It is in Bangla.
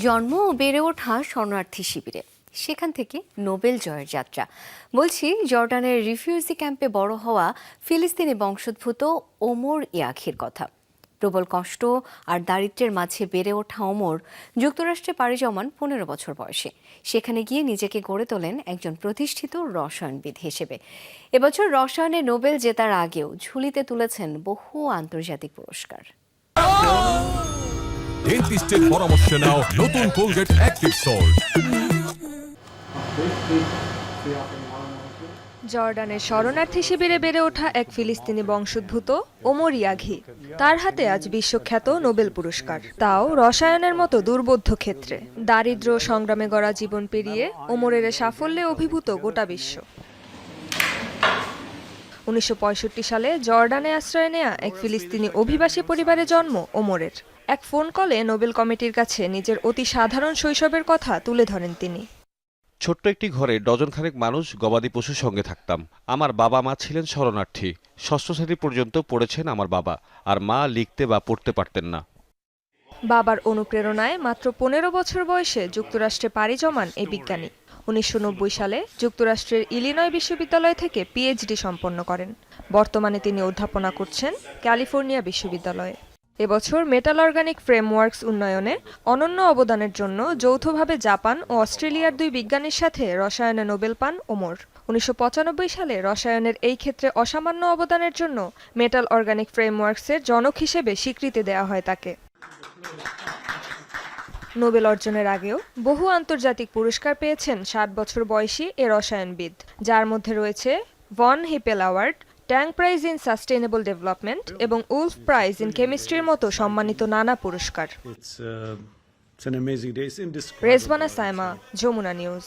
জন্ম ও বেড়ে ওঠা শরণার্থী শিবিরে। সেখান থেকে নোবেল জয়ের যাত্রা। বলছি, জর্ডানের রিফিউজি ক্যাম্পে বড় হওয়া ফিলিস্তিনি বংশোদ্ভূত ওমর ইয়াখির কথা। প্রবল কষ্ট আর দারিদ্র্যের মাঝে বেড়ে ওঠা ওমর যুক্তরাষ্ট্রে পাড়ি জমান পনেরো বছর বয়সে। সেখানে গিয়ে নিজেকে গড়ে তোলেন একজন প্রতিষ্ঠিত রসায়নবিদ হিসেবে। এবছর রসায়নে নোবেল জেতার আগেও ঝুলিতে তুলেছেন বহু আন্তর্জাতিক পুরস্কার। ডেন্টিস্টের পরামর্শ নাও, নতুন কোলগেট অ্যাক্টিভ সল্ট জর্ডানের শরণার্থী শিবিরে বেড়ে ওঠা এক ফিলিস্তিনি বংশোদ্ভূত ওমর ইয়াঘি। তার হাতে আজ বিশ্বখ্যাত নোবেল পুরস্কার। তাও রসায়নের মতো দুর্বোধ্য ক্ষেত্রে। দারিদ্র্য ও সংগ্রামে গড়া জীবন পেরিয়ে ওমরের সাফল্যে অভিভূত গোটা বিশ্ব। উনিশশো পঁয়ষট্টি সালে জর্ডানে আশ্রয় নেয়া এক ফিলিস্তিনি অভিবাসী পরিবারে জন্ম ওমরের। এক ফোন কলে নোবেল কমিটির কাছে নিজের অতি সাধারণ শৈশবের কথা তুলে ধরেন তিনি। ছোট্ট একটি ঘরে ডজন খানেক মানুষ গবাদি পশুর সঙ্গে থাকতাম। আমার বাবা মা ছিলেন শরণার্থী। ষষ্ঠ শ্রেণি পর্যন্ত পড়েছেন আমার বাবা আর মা লিখতে বা পড়তে পারতেন না। বাবার অনুপ্রেরণায় মাত্র পনেরো বছর বয়সে যুক্তরাষ্ট্রে পাড়ি জমান এই বিজ্ঞানী। উনিশশো নব্বই সালে যুক্তরাষ্ট্রের ইলিনয় বিশ্ববিদ্যালয় থেকে পিএইচডি সম্পন্ন করেন। বর্তমানে তিনি অধ্যাপনা করছেন ক্যালিফোর্নিয়া বিশ্ববিদ্যালয়ে। এবছর মেটাল অর্গানিক ফ্রেমওয়ার্কস উন্নয়নে অনন্য অবদানের জন্য যৌথভাবে জাপান ও অস্ট্রেলিয়ার দুই বিজ্ঞানীর সাথে রসায়নে নোবেল পান ওমর। উনিশশো পঁচানব্বই সালে রসায়নের এই ক্ষেত্রে অসামান্য অবদানের জন্য মেটাল অর্গানিক ফ্রেমওয়ার্কসের জনক হিসেবে স্বীকৃতি দেওয়া হয় তাকে। নোবেল অর্জনের আগেও বহু আন্তর্জাতিক পুরস্কার পেয়েছেন ষাট বছর বয়সী এ রসায়নবিদ, যার মধ্যে রয়েছে Von Hippel award Tang prize in sustainable development এবং উলফ প্রাইজ ইন কেমিস্ট্রির মতো সম্মানিত নানা পুরস্কার uh. রেজবানা সাইমা যমুনা নিউজ.